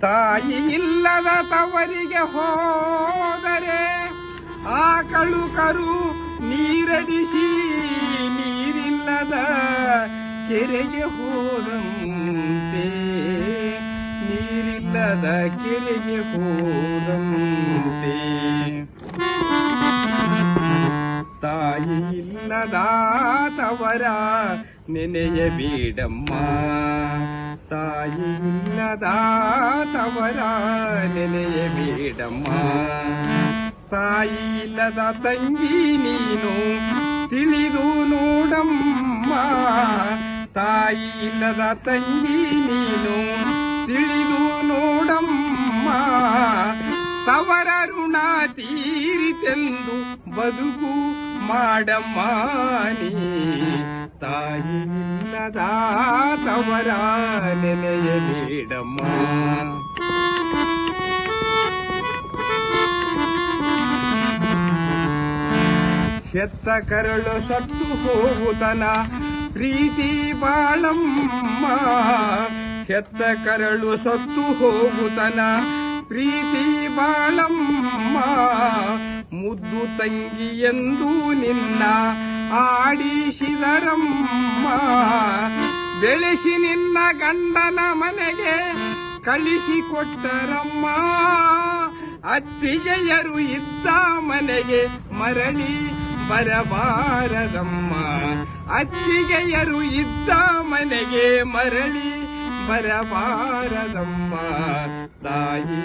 ತಾಯಿ ಇಲ್ಲದ ತವರಿಗೆ ಹೋದರೆ ಆಕಳು ಕರು ನೀರಡಿಸಿ ನೀರಿಲ್ಲದ ಕೆರೆಗೆ ಹೋದಂತೆ. ನೀರಿಲ್ಲದ ಕೆರೆಗೆ ಹೋದಂತೆ. ತಾಯಿ ಇಲ್ಲದ ತವರ ನೆನೆಯಬೇಡಮ್ಮ. ತಾಯಿ ಇಲ್ಲದ ತವರ ನೆನೆಯಬೇಡಮ್ಮ ತಾಯಿ ಇಲ್ಲದ ತಂಗಿ ನೀನು ತಿಳಿದು ನೋಡಮ್ಮ. ತಾಯಿ ಇಲ್ಲದ ತಂಗಿ ನೀನು ತಿಳಿದು ನೋಡಮ್ಮ. ತವರ ಋಣ ತೀರಿತೆಂದು ಬದುಕು ಮಾಡಮ್ಮ ನೀ. ತಾಯಿ ಇಲ್ಲದ ತವರ ನೆನೆಯಬೇಡಮ್ಮ ಹೆತ್ತ ಕರಳು ಸತ್ತು ಹೋಗುತನ, ಪ್ರೀತಿ ಬಾಳಮ್ಮ. ಹೆತ್ತ ಕರಳು ಸತ್ತು ಹೋಗುತನ, ಪ್ರೀತಿ ಬಾಳಮ್ಮ. ಮುದ್ದು ತಂಗಿ ಎಂದು ನಿನ್ನ ಆಡಿಸಿದರಮ್ಮ ಬೆಳೆಸಿ ನಿನ್ನ ಗಂಡನ ಮನೆಗೆ ಕಳಿಸಿಕೊಟ್ಟರಮ್ಮ. ಅತ್ತಿಗೆಯರು ಇದ್ದ ಮನೆಗೆ ಮರಳಿ ಬರಬಾರದಮ್ಮ. ಅತ್ತಿಗೆಯರು ಇದ್ದ ಮನೆಗೆ ಮರಳಿ ಬರಬಾರದಮ್ಮ. ತಾಯಿ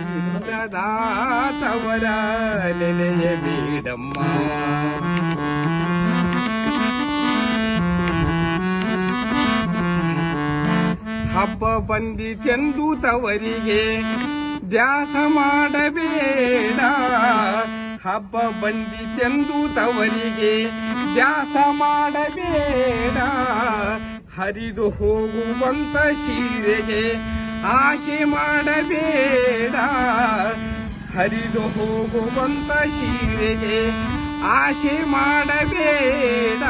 ತವರ ನೆನೆಯಬೇಡಮ್ಮ. ಹಬ್ಬ ಬಂದಿತೆಂದು ತವರಿಗೆ ದ್ಯಾಸ ಮಾಡಬೇಡ. ಹಬ್ಬ ಬಂದಿತೆಂದು ತವರಿಗೆ ದ್ಯಾಸ ಮಾಡಬೇಡ. ಹರಿದು ಹೋಗುವಂತ ಸೀರೆಗೆ ಆಶೆ ಮಾಡಬೇಡ. ಹರಿದು ಹೋಗುವಂತ ಸೀರೆಗೆ ಆಶೆ ಮಾಡಬೇಡ.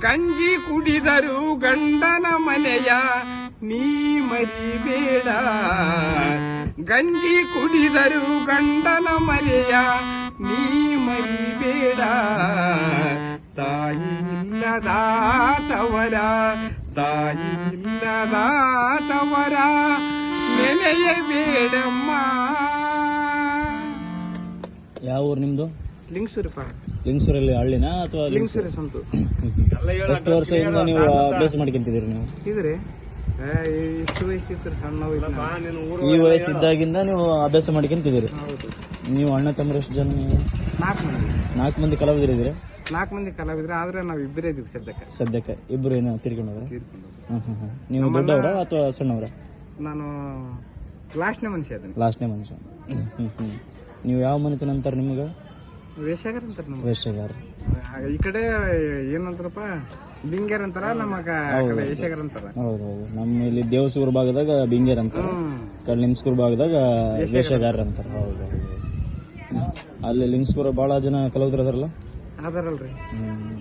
ಗಂಜಿ ಕುಡಿದರು ಗಂಡನ ಮನೆಯ ನೀ ಮರಿಬೇಡ ಗಂಜಿ ಕುಡಿದರು ಗಂಡನ ಮರೆಯ ನೀ ಮರಿಬೇಡ ತಾಯಿ ಇಲ್ಲದ ತವರ ತಾಯಿ ಇಲ್ಲದ ತವರ ನೆನೆಯಬೇಡಮ್ಮ ಯಾವ ಊರು ನಿಮ್ದು? ಲಿಂಗ್ಸೂರಪ್ಪ. ಲಿಂಗಸೂರಲ್ಲಿ ಹಳ್ಳಿನ ಅಥವಾ ಲಿಂಗ್ಸೂರ ಸಂತು. ಎಷ್ಟು ವರ್ಷದಿಂದ ನೀವು ಅಭ್ಯಾಸ ಮಾಡ್ಕೊಂತಿದ್ದೀರಿ ನೀವು? ಇದ್ರಿ? ಈ ವಯಸ್ಸಿದ್ದಾಗಿಂದ ನೀವು ಅಭ್ಯಾಸ ಮಾಡ್ಕೊಂತಿದ್ದೀರಿ. ಹೌದು. ನೀವು ಅಣ್ಣ ತಮ್ಮ ಎಷ್ಟು ಜನ? ನೀವು ನಾಲ್ಕು ಮಂದಿ. ನಾಲ್ಕು ಮಂದಿ ಕಲಾವಿದರಿದ್ದೀರಿ? ನಾಲ್ಕು ಮಂದಿ ಕಲಾವಿದ್ರೆ ಆದ್ರೆ ನಾವು ಇಬ್ಬರೇ ಇದೀವಿ ಸದ್ಯಕ್ಕೆ. ಸದ್ಯಕ್ಕೆ ಇಬ್ರು ಏನೋ ತಿರ್ಕೊಂಡವ್ರ? ತೀರ್ಕೊಂಡು. ಹ್ಮ್ ಹ್ಮ್ ಹ್ಮ್. ನೀವು ದೊಡ್ಡವರ ಅಥವಾ ಸಣ್ಣವರ? ನಾನು ಲಾಸ್ಟ್ನೇ ಮನುಷ್ಯ ಅದನ್ನ ಲಾಸ್ಟ್ನೇ ಮನುಷ್ಯ. ಹ್ಮ್ ಹ್ಮ್. ನೀವು ಯಾವ ಮನೆತನ ಅಂತಾರೆ ನಿಮಗೆ? ವೇಷಗಾರ ಅಂತಾರ ವೇಷಗಾರ. ಈ ಕಡೆ ಏನಂತಾರಪ್ಪ? ಬಿಂಗೇರ್ ಅಂತಾರ ಆ ಕಡೆ ವೇಷಗಾರ ಅಂತಾರ. ಹೌದು ಹೌದು. ನಮ್ಮ ಇಲ್ಲಿ ದೇವಸೂರು ಭಾಗದಾಗ ಬಿಂಗೇರ್ ಅಂತಾರೆ. ಕಡೆ ಲಿಂಗ್ಸ್ಕೂರ್ ಭಾಗದಾಗ ವೇಷಗಾರ. ಅಂತಾರೆ. ಹೌದು ಹೌದು. ಅಲ್ಲಿ ಲಿಂಗ್ಸ್ಕೂರು ಭಾಳ ಜನ ಕಲಾವಿದ್ರು ಅದಾರಲ್ಲ? ಅದಾರಲ್ರಿ. ಹ್ಮ್.